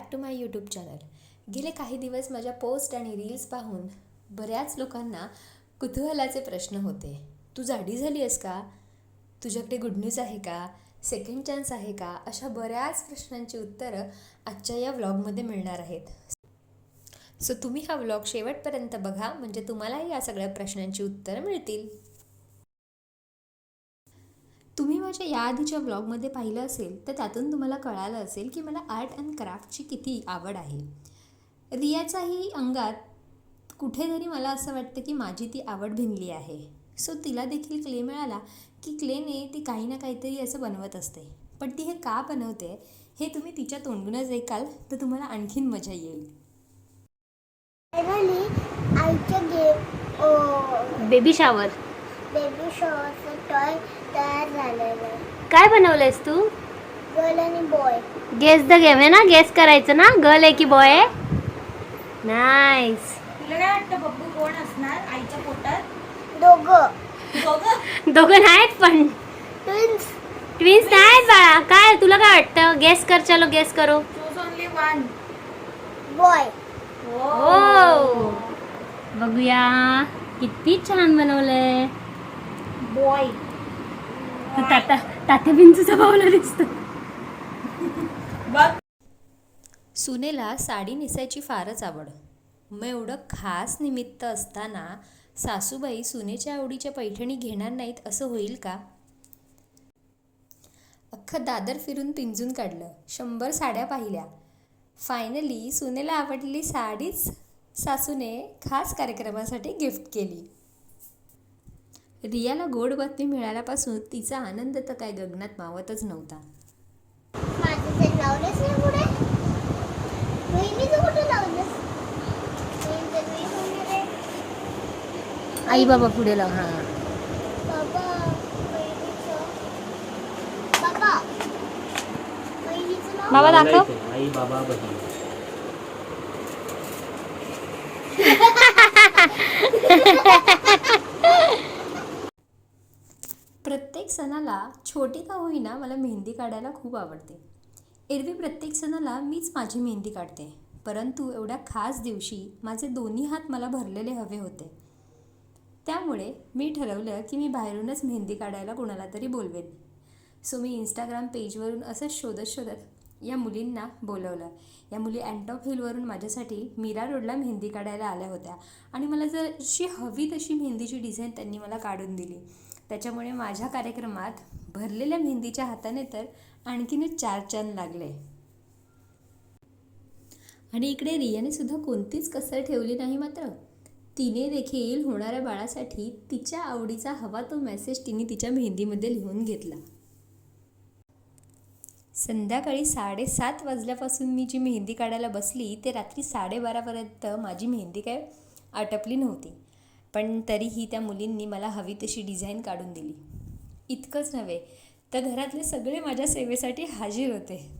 Back to my YouTube channel गेले काही दिवस माझ्या पोस्ट आणि रील्स पाहून बऱ्याच लोकांना कुतूहलाचे प्रश्न होते. तू जाडी झाली आहेस का? तुझ्याकडे गुड न्यूज आहे का? सेकंड चान्स आहे का? अशा बऱ्याच प्रश्नांची उत्तरं आजच्या या व्लॉगमध्ये मिळणार आहेत. सो तुम्ही हा व्लॉग शेवटपर्यंत बघा म्हणजे तुम्हालाही या सगळ्या प्रश्नांची उत्तरं मिळतील. माझ्या याआधीच्या व्लॉगमध्ये पाहिलं असेल तर त्यातून तुम्हाला कळालं असेल की मला आर्ट अँड क्राफ्टची किती आवड आहे. रियाचाही अंगात कुठेतरी मला असं वाटतं की माझी ती आवड भिनली आहे. सो तिला देखील क्ले मिळाला की क्लेने ती काही ना काहीतरी असं बनवत असते. पण ती हे का बनवते हे तुम्ही तिच्या तोंडूनच ऐकाल तर तुम्हाला आणखीन मजा येईल. बेबी शावर बेबी शॉवरचं टॉय तयार झालेलं काय बनवलंयस तू? गर्ल आणि बॉय गेस द गेम आहे ना? गेस करायचं ना? गर्ल आहे की बॉय आहे? नाईस तुला काय वाटतं बब्बू कोण असणार आईच्या पोटात? दोघं. दोघं? दोघं नाहीत पण. ट्विन्स ट्विन्स नाहीत बाळा. काय? तुला काय वाटतं? गेस कर चलो गेस करो. चूज ओनली वन बॉय हो बघूया. किती छान बनवलंय. बॉय तात्या तात्या बिंचूचा भावला दिसतो. बघ. सुनेला साडी नेसायची फारच आवड. मग एवढं खास निमित्त असताना सासूबाई सुनेच्या आवडीच्या पैठणी घेणार नाहीत असं होईल का? अख्खं दादर फिरून पिंजून काढलं. शंभर साड्या पाहिल्या. फायनली सुनेला आवडलेली साडीच सासूने खास कार्यक्रमासाठी गिफ्ट केली. रियाला गोड बातमी मिळाल्यापासून तिचा आनंद तर काय गगनात मावतच नव्हता. आई बाबा पुढे लाव हा. बाबा बहिणीचं बाबा बहिणीचं नाव? बाबा दाखव. आई बाबा बहीण प्रत्येक सणाला छोटी का होईना मला मेहंदी काढायला खूप आवडते. एरवी प्रत्येक सणाला मीच माझी मेहंदी काढते. परंतु एवढ्या खास दिवशी माझे दोन्ही हात मला भरलेले हवे होते. त्यामुळे मी ठरवलं की मी बाहेरूनच मेहंदी काढायला कोणाला तरी बोलवेन. सो मी इंस्टाग्राम पेजवरून असंच शोधत शोधत या मुलींना बोलवलं. या मुली अँटॉप हिलवरून माझ्यासाठी मीरा रोडला मेहंदी काढायला आल्या होत्या. आणि मला जशी हवी तशी मेहंदीची डिझाईन त्यांनी मला काढून दिली. त्याच्यामुळे माझ्या कार्यक्रमात भरलेल्या मेहंदीच्या हाताने तर आणखीनच चार चंद लागले. आणि इकडे रियाने सुद्धा कोणतीच कसर ठेवली नाही मात्र. तिने देखील होणाऱ्या बाळासाठी तिच्या आवडीचा हवा तो मेसेज तिने तिच्या मेहंदीमध्ये लिहून घेतला. संध्याकाळी साडेसात वाजल्यापासून मी जी मेहंदी काढायला बसली ते रात्री साडेबारापर्यंत माझी मेहंदी काय आटपली नव्हती. पण तरीही त्या मुलींनी मला हवी तशी डिझाईन काढून दिली. इतकंच नव्हे तर घरातले सगळे माझ्या सेवेसाठी हाजीर होते.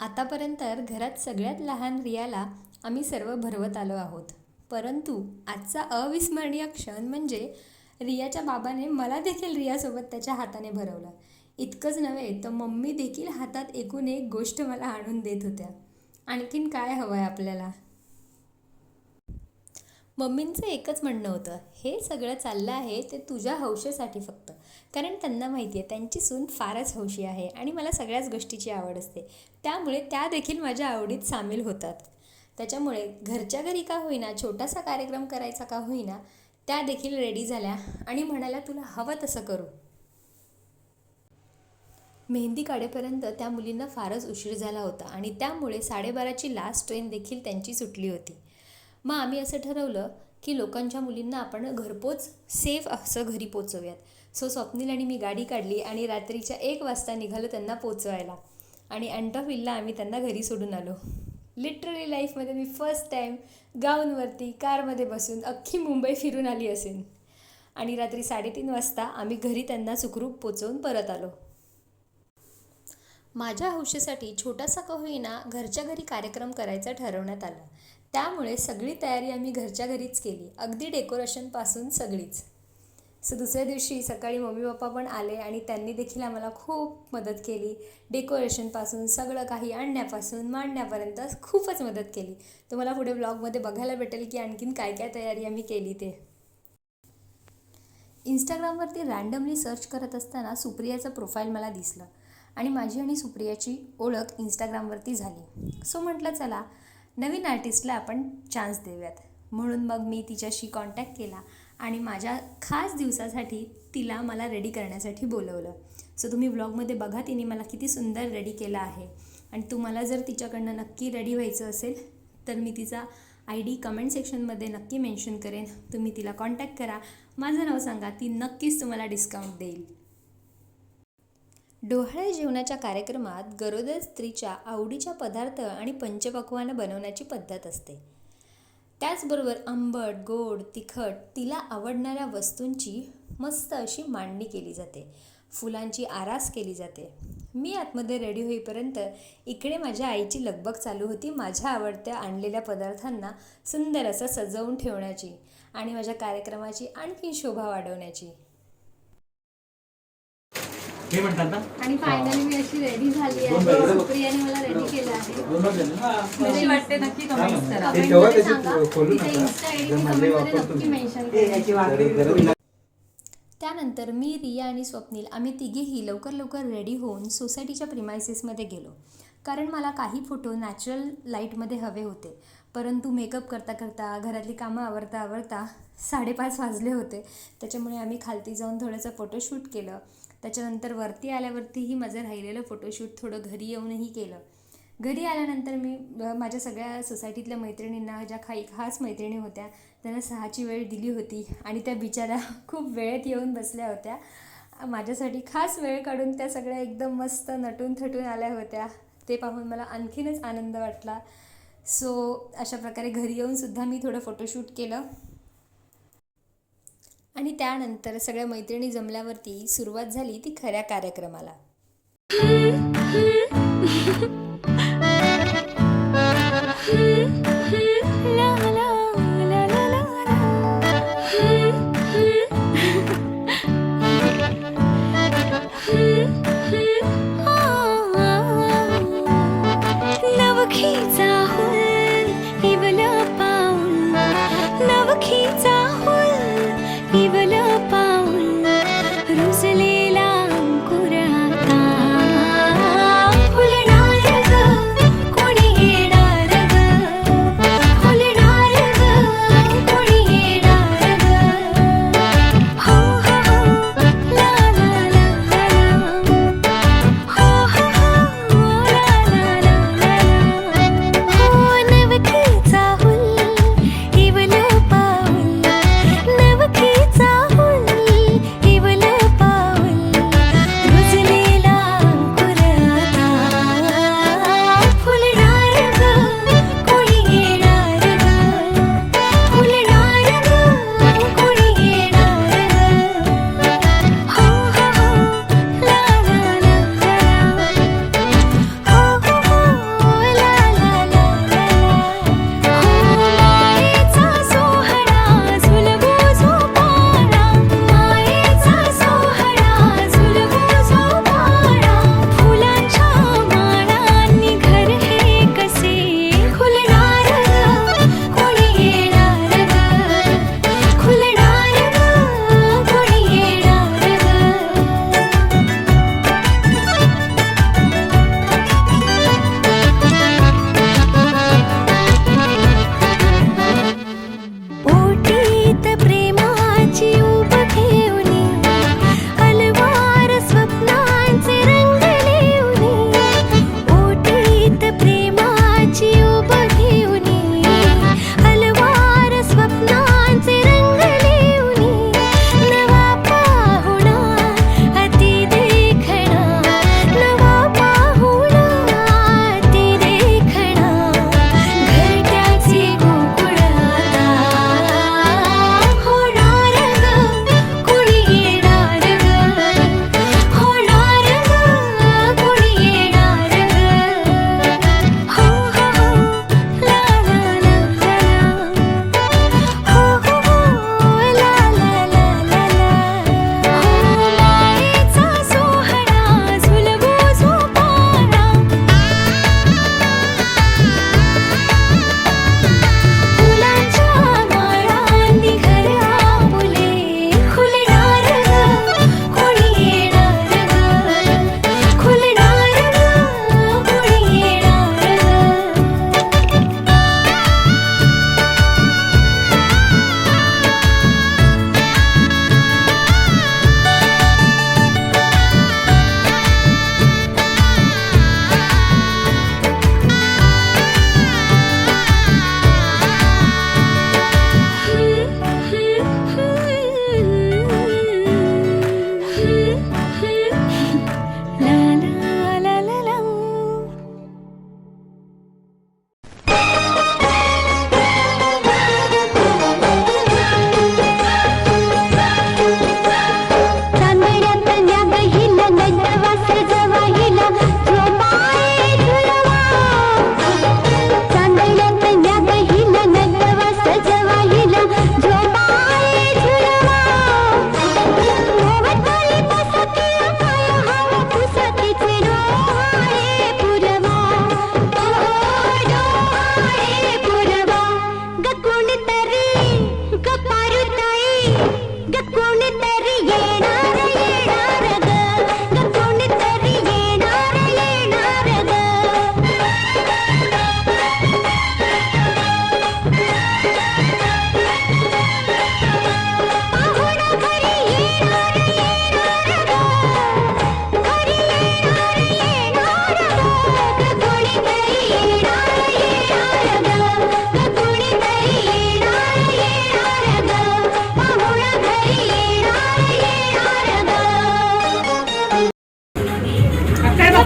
आतापर्यंत घरात सगळ्यात लहान रियाला आम्ही सर्व भरवत आलो आहोत. परंतु आजचा अविस्मरणीय क्षण म्हणजे रियाच्या बाबाने मला देखील रियासोबत त्याच्या हाताने भरवलं. इतकंच नव्हे तर मम्मी देखील हातात एकूण एक गोष्ट मला आणून देत होत्या. आणखीन काय हवं आहे आपल्याला? मम्मींचं एकच म्हणणं होतं हे सगळं चाललं आहे ते तुझ्या हौशेसाठी फक्त. कारण त्यांना माहिती आहे त्यांची सून फारच हौशी आहे आणि मला सगळ्याच गोष्टीची आवड असते. त्यामुळे त्या देखील माझ्या आवडीत सामील होतात. त्याच्यामुळे घरच्या घरी का होईना छोटासा कार्यक्रम करायचा का होईना त्या देखील रेडी झाल्या आणि म्हणाल्या तुला हवं तसं करू. मेहंदी काढेपर्यंत त्या मुलींना फारच उशीर झाला होता आणि त्यामुळे साडेबाराची लास्ट ट्रेन देखील त्यांची सुटली होती. मग आम्ही असं ठरवलं की लोकांच्या मुलींना आपण घरपोच सेफ असं घरी पोचवूयात. सो स्वप्नील आणि मी गाडी काढली आणि रात्रीच्या एक वाजता निघालो त्यांना पोचवायला. आणि अँटॉफिलला आम्ही त्यांना घरी सोडून आलो. लिटरली लाईफमध्ये मी फर्स्ट टाईम गाऊनवरती कारमध्ये बसून अख्खी मुंबई फिरून आली असेन. आणि रात्री साडेतीन वाजता आम्ही घरी त्यांना सुखरूप पोचवून परत आलो. माझ्या हौशेसाठी छोटासा का होईना घरच्या घरी कार्यक्रम करायचा ठरवण्यात आला. त्यामुळे सगळी तयारी आम्ही घरच्या घरीच केली. अगदी डेकोरेशनपासून सगळीच. सो दुसऱ्या दिवशी सकाळी मम्मी पप्पा पण आले आणि त्यांनी देखील आम्हाला खूप मदत केली. डेकोरेशनपासून सगळं काही आणण्यापासून मांडण्यापर्यंत खूपच मदत केली. तुम्हाला पुढे ब्लॉगमध्ये बघायला भेटेल की आणखीन काय काय तयारी आम्ही केली ते. इंस्टाग्रामवरती रँडमली सर्च करत असताना सुप्रियाचं प्रोफाईल मला दिसलं. आणि माझी आणि सुप्रियाची ओळख इंस्टाग्रामवरती झाली. सो म्हटलं चला नवीन आर्टिस्टला आपण चान्स देऊयात. म्हणून मग मी तिच्याशी कॉन्टॅक्ट केला आणि माझ्या खास दिवसासाठी तिला मला रेडी करण्यासाठी बोलवलं. सो तुम्ही ब्लॉगमध्ये बघा तिने मला किती सुंदर रेडी केलं आहे. आणि तुम्हाला जर तिच्याकडनं नक्की रेडी व्हायचं असेल तर मी तिचा आय डी कमेंट सेक्शनमध्ये नक्की मेन्शन करेन. तुम्ही तिला कॉन्टॅक्ट करा. माझं नाव सांगा ती नक्कीच तुम्हाला डिस्काउंट देईल. डोहाळे जेवणाच्या कार्यक्रमात गरोदर स्त्रीच्या आवडीच्या पदार्थ आणि पंचपक्वानं बनवण्याची पद्धत असते. त्याचबरोबर आंबट गोड तिखट तिला आवडणाऱ्या वस्तूंची मस्त अशी मांडणी केली जाते. फुलांची आरास केली जाते. मी आतमध्ये रेडी होईपर्यंत इकडे माझ्या आईची लगबग चालू होती माझ्या आवडत्या आणलेल्या पदार्थांना सुंदर असं सजवून ठेवण्याची आणि माझ्या कार्यक्रमाची आणखी शोभा वाढवण्याची. हे म्हणतात ना? आणि फायनली मी अशी रेडी झाली आहे. सुप्रियाने मला रेडी केलं आहे? कशी वाटते नक्की कमेंट्स करा. कमेंटमध्ये सांगा. खोलू तिथे ID जर मी कमेंटमध्ये वापरतो नक्की मी. मेन्शन जरा- जरा- त्यानंतर मी रिया आणि स्वप्नील आम्ही तिघेही लवकर लवकर रेडी होऊन सोसायटीच्या प्रिमायसेसमध्ये गेलो. कारण मला काही फोटो नॅचरल लाईटमध्ये हवे होते. परंतु मेकअप करता करता घरातली कामं आवरता आवरता साडेपाच वाजले होते. त्याच्यामुळे आम्ही खालती जाऊन थोडंसं फोटोशूट केलं. त्याच्यानंतर वरती आल्यावरतीही माझं राहिलेलं फोटोशूट थोडं घरी येऊनही केलं. घरी आल्यानंतर मी माझ्या सगळ्या सोसायटीतल्या मैत्रिणींना ज्या काही खास मैत्रिणी होत्या त्यांना सहाची वेळ दिली होती आणि त्या बिचाऱ्या खूप वेळेत येऊन बसल्या होत्या. माझ्यासाठी खास वेळ काढून त्या सगळ्या एकदम मस्त नटून थटून आल्या होत्या. ते पाहून मला आणखीनच आनंद वाटला. सो अशा प्रकारे घरी येऊनसुद्धा मी थोडं फोटोशूट केलं. आणि त्यानंतर सगळ्या मैत्रिणी जमल्यावरती सुरुवात झाली ती खऱ्या कार्यक्रमाला.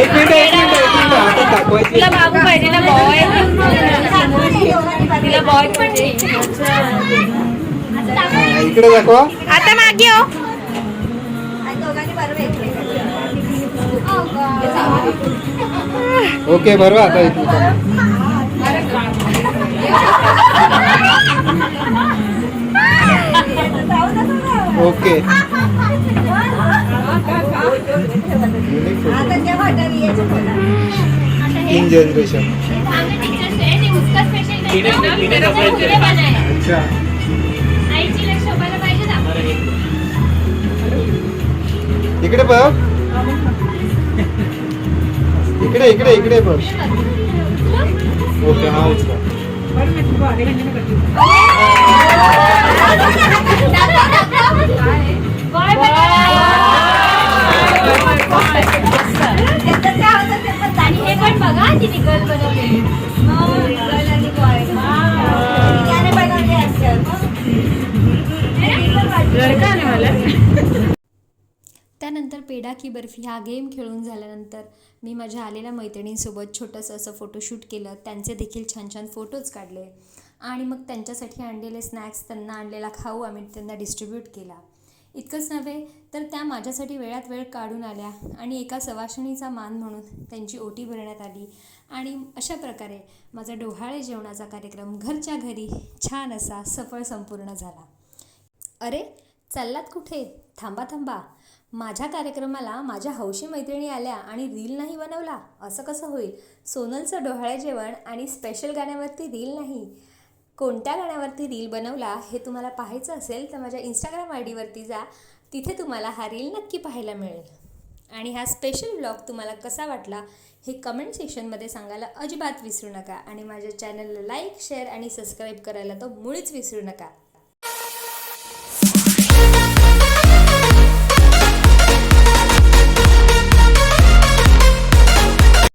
एक मिनिट एक मिनिट एक मिनिट हातात दाखवायची तिला बाबू पाहिजे ना बॉय तिला बॉय पण हा, इकडे दाखवा आता मागे हो ओके बरोबर आता एकमेकांना ओके इन जनरेशन. अच्छा. इकडे बघ. इकडे इकडे इकडे बघ. ओके हा उचला. पेढा की बर्फी हा गेम खेळून झाल्यानंतर मी माझ्या आलेल्या मैत्रिणींसोबत छोटंसं असं फोटोशूट केलं. त्यांचे देखील छान छान फोटोज काढले. आणि मग त्यांच्यासाठी आणलेले स्नॅक्स त्यांना आणलेला खाऊ आम्ही त्यांना डिस्ट्रीब्यूट केला. इतकंच नव्हे तर त्या माझ्यासाठी वेळात वेळ काढून आल्या आणि एका सवाशिणीचा मान म्हणून त्यांची ओटी भरण्यात आली. आणि अशा प्रकारे माझा डोहाळे जेवणाचा कार्यक्रम घरच्या घरी छान असा सफळ संपूर्ण झाला. अरे चाललात कुठे? थांबा थांबा. माझ्या कार्यक्रमाला माझ्या हौशी मैत्रिणी आल्या आणि रील नाही बनवला असं कसं होईल? सोनलचं डोहाळे जेवण आणि स्पेशल गाण्यावरती रील नाही. कोणत्या गाण्यावरती रील बनवला हे तुम्हाला पाहायचं असेल तर माझ्या इंस्टाग्राम आय डीवरती जा. तिथे तुम्हाला हा रील नक्की पाहायला मिळेल. आणि हा स्पेशल ब्लॉग तुम्हाला कसा वाटला हे कमेंट सेक्शनमध्ये सांगायला अजिबात विसरू नका. आणि माझ्या चॅनलला लाईक शेअर आणि सबस्क्राईब करायला तर मुळीच विसरू नका.